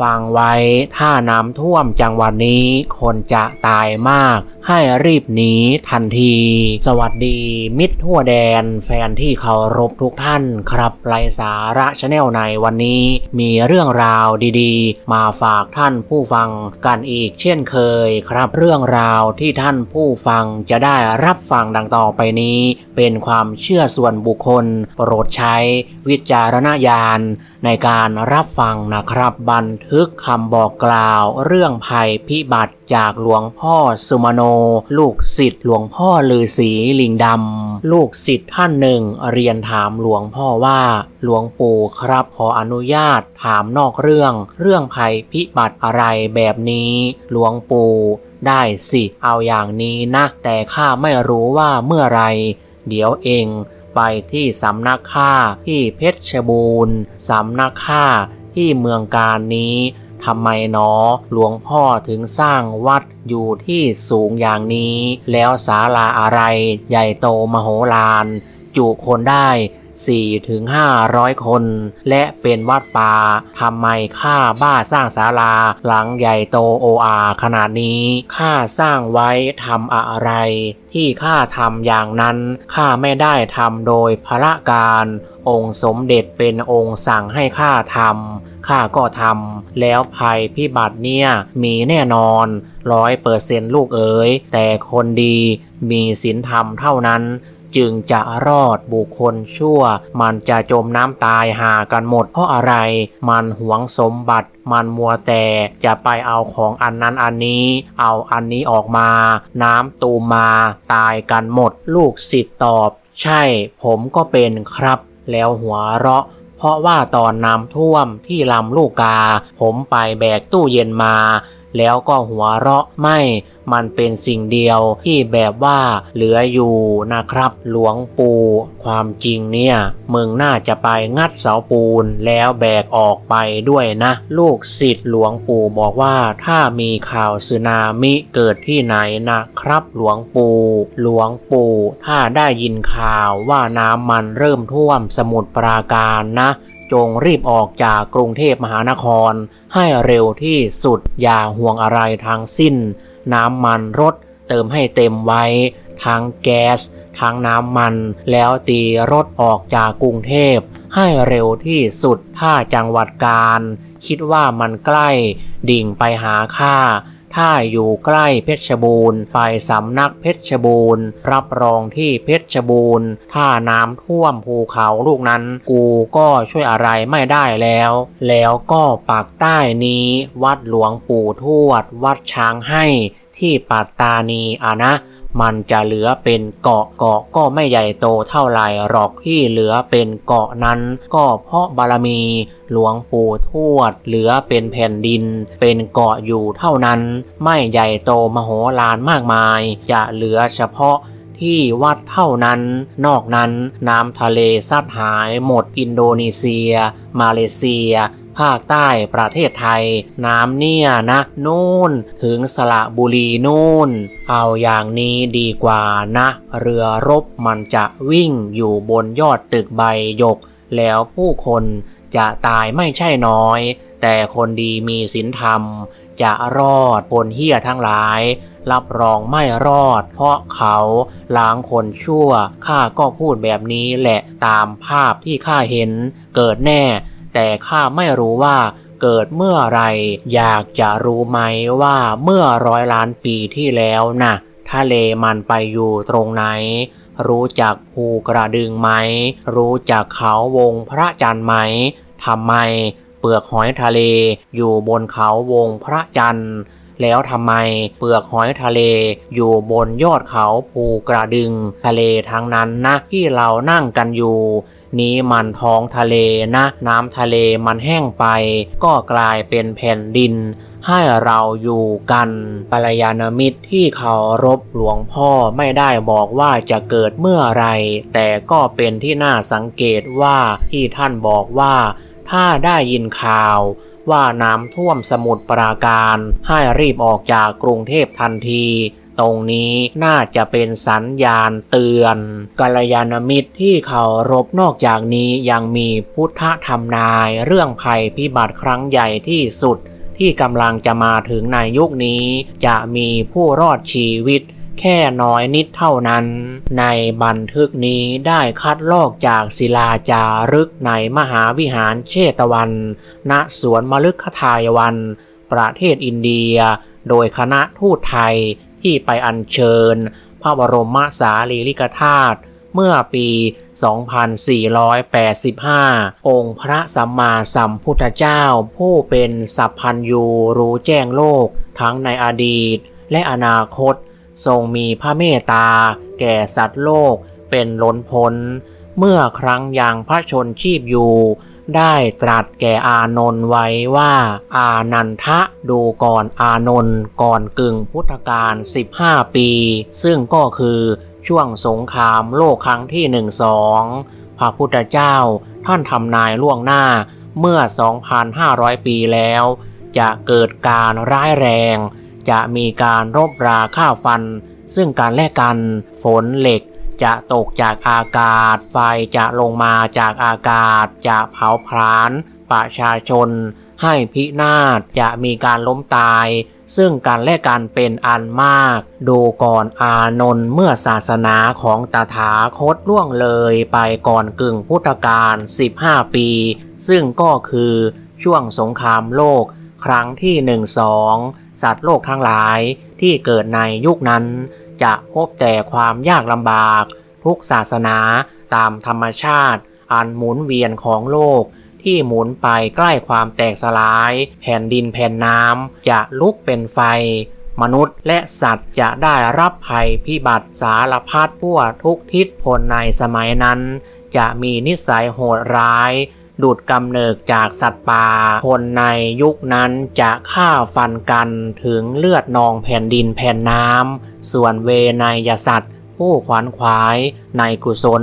ฟังไว้ถ้าน้ำท่วมจังหวัดนี้คนจะตายมาก ให้รีบหนีทันที สวัสดีมิตรทั่วแดน แฟนที่เคารพทุกท่านครับไรสาระชาแนลในวันนี้มีเรื่องราวดีๆ มาฝากท่านผู้ฟังกันอีกเช่นเคยครับ เรื่องราวที่ท่านผู้ฟังจะได้รับฟังดังต่อไปนี้ เป็นความเชื่อส่วนบุคคล โปรดใช้วิจารณญาณในการรับฟังนะครับบันทึกคำบอกกล่าวเรื่องภัยพิบัติจากหลวงพ่อสุมโนลูกศิษย์หลวงพ่อลือศีลิงดำลูกศิษย์ท่านหนึ่งเรียนถามหลวงพ่อว่า หลวงปู่ครับขออนุญาตถามนอกเรื่อง เรื่องภัยพิบัติอะไรแบบนี้ หลวงปู่ได้สิเอาอย่างนี้นะ แต่ข้าไม่รู้ว่าเมื่อไร เดี๋ยวเองไปที่สำนักข้าที่เพชรบูรณ์สำนักข้าที่เมืองการนี้ ทำไมหนอหลวงพ่อถึงสร้างวัดอยู่ที่สูงอย่างนี้ แล้วศาลาอะไร ใหญ่โตมโหฬารจุคนได้4ถึง500 คน และเป็นวัดป่าทำไมข้าบ้าสร้างศาลาหลังใหญ่โตโออาขนาดนี้ข้าสร้างไว้ทำอะไร ที่ข้าทำอย่างนั้นข้าไม่ได้ทำโดยพระการ องค์สมเด็จเป็นองค์สั่งให้ข้าทำ ข้าก็ทำแล้วภัยพิบัติเนี่ยมีแน่นอนร้อยเปอร์เซนลูกเอ๋ยแต่คนดีมีศีลธรรมเท่านั้น จึงจะรอดบุคคลชั่ว มันจะจมน้ำตายหากันหมดเพราะอะไร มันหวงสมบัติมันมัวแต่จะไปเอาของอันนั้นอันนี้ เอาอันนี้ออกมา น้ำตูมมาตายกันหมด ลูกศิษย์ตอบ ใช่ผมก็เป็นครับ แล้วหัวเราะ เพราะว่าตอนน้ำท่วมที่ลำลูกกา ผมไปแบกตู้เย็นมา แล้วก็หัวเราะไม่มันเป็นสิ่งเดียวที่แบบว่าเหลืออยู่นะครับ หลวงปู่ ความจริงเนี่ย มึงน่าจะไปงัดเสาปูนแล้วแบกออกไปด้วยนะ ลูกศิษย์หลวงปู่บอกว่าถ้ามีข่าวสึนามิเกิดที่ไหนนะครับ หลวงปู่ หลวงปู่ ถ้าได้ยินข่าวว่าน้ำมันเริ่มท่วมสมุทรปราการนะ จงรีบออกจากกรุงเทพมหานคร ให้เร็วที่สุดอย่าห่วงอะไรทั้งสิ้น น้ำมันรถเติมให้เต็มไว้ ทั้งแก๊ส ทั้งน้ำมัน แล้วตีรถออกจากกรุงเทพ ให้เร็วที่สุดถ้าจังหวัดการ คิดว่ามันใกล้ ดิ่งไปหาข้า ถ้าอยู่ใกล้เพชรบูรณ์ ไปสำนักเพชรบูรณ์ รับรองที่เพชรบูรณ์ ถ้าน้ำท่วมภูเขาลูกนั้น กูก็ช่วยอะไรไม่ได้แล้ว แล้วก็ปากใต้นี้ วัดหลวงปู่ทวด วัดช้างให้ ที่ปัตตานีอะนะ มันจะเหลือเป็นเกาะเกาะก็ไม่ใหญ่โตเท่าไหร่หรอกที่เหลือเป็นเกาะนั้น ก็เพราะบารมีหลวงปู่ทวดเหลือเป็นแผ่นดิน เป็นเกาะอยู่เท่านั้น ไม่ใหญ่โตมโหฬารมากมาย จะเหลือเฉพาะที่วัดเท่านั้น นอกนั้นน้ำทะเลซัดหายหมดอินโดนีเซีย มาเลเซีย ภาคใต้ประเทศไทย น้ำเนี่ยนะนู่น ถึงสระบุรีนู่น เอาอย่างนี้ดีกว่านะ เรือรบมันจะวิ่งอยู่บนยอดตึกใบยก แล้วผู้คนจะตายไม่ใช่น้อย แต่คนดีมีศีลธรรม จะรอดคนเฮี้ยทั้งหลาย รับรองไม่รอด เพราะเขาล้างคนชั่วข้าก็พูดแบบนี้แหละตามภาพที่ข้าเห็น เกิดแน่ แต่ข้าไม่รู้ว่าเกิดเมื่อไร อยากจะรู้ไหมว่าเมื่อร้อยล้านปีที่แล้วนะทะเลมันไปอยู่ตรงไหน รู้จักภูกระดึงไหม รู้จักเขาวงพระจันทร์ไหมทำไม เปลือกหอยทะเลอยู่บนเขาวงพระจันทร์ แล้วทำไมเปลือกหอยทะเลอยู่บนยอดเขาภูกระดึง ทะเลทั้งนั้นนะที่เรานั่งกันอยู่ นี้มันท้องทะเลนะ น้ำทะเลมันแห้งไป ก็กลายเป็นแผ่นดินให้เราอยู่กันกัลยาณมิตรที่เคารพหลวงพ่อไม่ได้บอกว่าจะเกิดเมื่อไร แต่ก็เป็นที่น่าสังเกตว่าที่ท่านบอกว่า ถ้าได้ยินข่าวว่าน้ำท่วมสมุทรปราการให้รีบออกจากกรุงเทพทันที ตรงนี้น่าจะเป็นสัญญาณเตือนกัลยาณมิตรที่เคารพนอกจากนี้ยังมีพุทธธรรมนายเรื่องภัยพิบัติครั้งใหญ่ที่สุด ที่กำลังจะมาถึงในยุคนี้ จะมีผู้รอดชีวิต แค่น้อยนิดเท่านั้น ในบันทึกนี้ได้คัดลอกจากศิลาจารึกในมหาวิหารเชตวัน ณ สวนมฤคทายวัน ประเทศอินเดีย โดยคณะทูตไทยที่ไปอัญเชิญ พระบรมสารีริกธาตุเมื่อปี 2485 องค์พระสัมมาสัมพุทธเจ้า ผู้เป็นสัพพัญยูรู้แจ้งโลก ทั้งในอดีตและอนาคต ทรงมีพระเมตตา แก่สัตว์โลกเป็นล้นพ้น เมื่อครั้งยังพระชนชีพอยู่ ได้ตรัสแก่อานนท์ไว้ว่า อานันทะดูก่อนอานนท์ก่อนกึ่งพุทธกาล15 ปี ซึ่งก็คือช่วงสงครามโลกครั้งที่หนึ่งสองพระพุทธเจ้าท่านทำนายล่วงหน้าเมื่อ 2,500 ปีแล้ว จะเกิดการร้ายแรง จะมีการรบราฆ่าฟัน ซึ่งการแลกกัน ฝนเหล็กจะตกจากอากาศ ไฟจะลงมาจากอากาศ จะเผาผลาญประชาชน ให้พินาศจะมีการล้มตาย ซึ่งการแลกกันเป็นอันมาก ดูก่อนอานนท์เมื่อศาสนาของตถาคตล่วงเลยไปก่อนกึ่งพุทธกาล15 ปี ซึ่งก็คือช่วงสงครามโลกครั้งที่หนึ่งสอง สัตว์โลกทั้งหลายที่เกิดในยุคนั้น จะพบแต่ความยากลำบาก ทุกศาสนาตามธรรมชาติ อันหมุนเวียนของโลก ที่หมุนไปใกล้ความแตกสลาย แผ่นดินแผ่นน้ำจะลุกเป็นไฟ มนุษย์และสัตว์จะได้รับภัยพิบัติสารพัดทั่วทุกทิศพลในสมัยนั้น จะมีนิสัยโหดร้าย ดูดกำเนิดจากสัตว์ป่า คนในยุคนั้นจะฆ่าฟันกันถึงเลือดนองแผ่นดินแผ่นน้ำ ส่วนเวนยสัตว์ ผู้ขวัญขวายในกุศล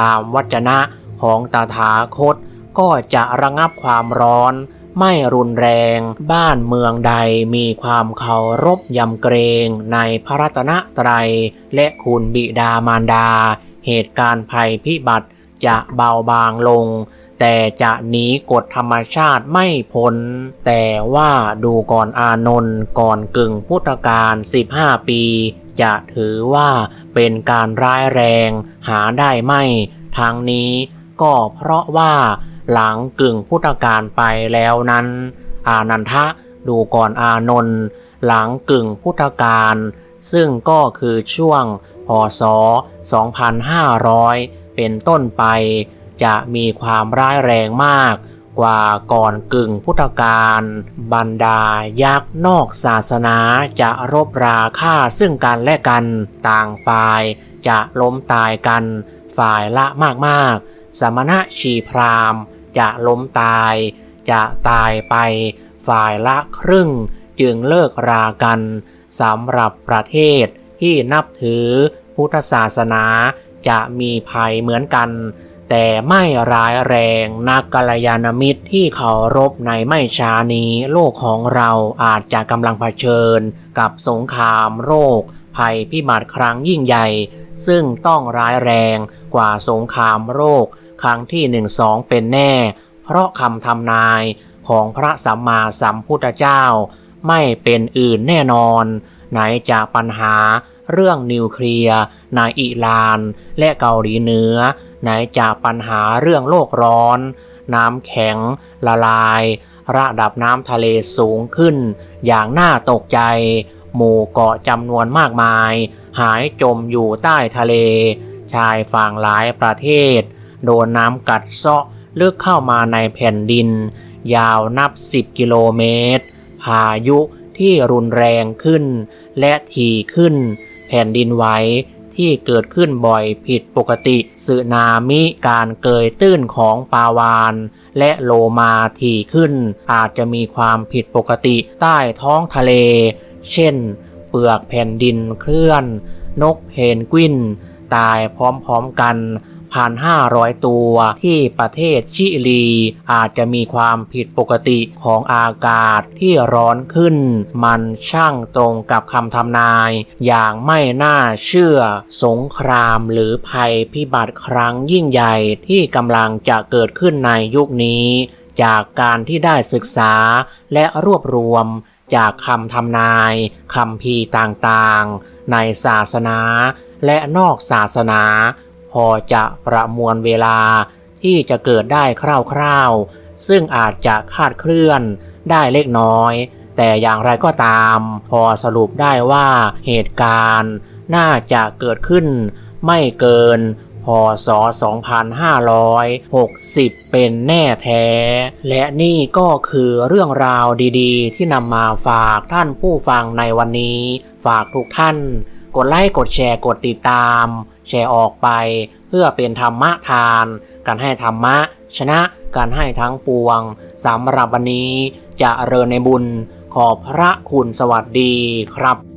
ตามวัจนะของตถาคต ก็จะระงับความร้อนไม่รุนแรงบ้านเมืองใดมีความเคารพยำเกรงในพระรัตนตรัย และคุณบิดามารดา เหตุการณ์ภัยพิบัติจะเบาบางลง แต่จะหนีกฎธรรมชาติไม่พ้น แต่ว่าดูก่อนอานนท์ก่อนกึ่งพุทธกาล15 ปี จะถือว่าเป็นการร้ายแรงหาได้ไม่ทั้งนี้ก็เพราะว่าหลังกึ่งพุทธกาลไปแล้วนั้น อานันทะดูก่อนอานนท์หลังกึ่งพุทธกาลซึ่งก็คือช่วงพศ 2500 เป็นต้นไป จะมีความร้ายแรงมากกว่าก่อนกึ่งพุทธกาลบรรดายักษ์นอกศาสนาจะรบราฆ่าซึ่งกันและกัน ต่างฝ่ายจะล้มตายกันฝ่ายละมากๆ สมณะชีพรามจะล้มตาย จะตายไปฝ่ายละครึ่งจึงเลิกรากันสำหรับประเทศที่นับถือพุทธศาสนาจะมีภัยเหมือนกัน แต่ไม่ร้ายแรงนักกัลยาณมิตรที่เคารพในไม่ช้านี้โลกของเราอาจจะกำลังเผชิญกับสงครามโรค ภัยพิบัติครั้งยิ่งใหญ่ ซึ่งต้องร้ายแรงกว่าสงครามโรค ครั้งที่หนึ่งสองเป็นแน่ เพราะคำทำนายของพระสัมมาสัมพุทธเจ้า ไม่เป็นอื่นแน่นอน ไหนจากปัญหาเรื่องนิวเคลียร์ในอิหร่านและเกาหลีเหนือ ไหนจากปัญหาเรื่องโลกร้อน น้ำแข็ง ละลาย ระดับน้ำทะเลสูงขึ้น อย่างน่าตกใจ หมู่เกาะจำนวนมากมาย หายจมอยู่ใต้ทะเล ชายฝั่งหลายประเทศ โดนน้ำกัดเซาะลึกเข้ามาในแผ่นดิน ยาวนับ 10 กิโลเมตร พายุที่รุนแรงขึ้น และถี่ขึ้น แผ่นดินไหว ที่เกิดขึ้นบ่อยผิดปกติสึนามิการเกยตื้นของปลาวานและโลมาถี่ขึ้น อาจจะมีความผิดปกติใต้ท้องทะเล เช่น เปลือกแผ่นดินเคลื่อน นกเพนกวิน ตายพร้อมๆกัน 1,500 ตัวที่ประเทศชิลี อาจจะมีความผิดปกติของอากาศที่ร้อนขึ้น มันช่างตรงกับคำทำนาย อย่างไม่น่าเชื่อ สงครามหรือภัยพิบัติครั้งยิ่งใหญ่ที่กำลังจะเกิดขึ้นในยุคนี้ จากการที่ได้ศึกษาและรวบรวมจากคำทำนายคำพีต่างๆ ในศาสนาและนอกศาสนา พอจะประมวลเวลาที่จะเกิดได้คร่าวๆ ซึ่งอาจจะคาดเคลื่อนได้เล็กน้อย แต่อย่างไรก็ตาม พอสรุปได้ว่าเหตุการณ์น่าจะเกิดขึ้นไม่เกินพศ 2560 เป็นแน่แท้ และนี่ก็คือเรื่องราวดีๆ ที่นำมาฝากท่านผู้ฟังในวันนี้ ฝากทุกท่าน กดไลค์ กดแชร์ กดติดตาม แชร์ออกไป เพื่อเป็นธรรมะทาน การให้ธรรมะ ชนะการให้ทั้งปวงสำหรับวันนี้จะเริญในบุญขอบพระคุณสวัสดีครับ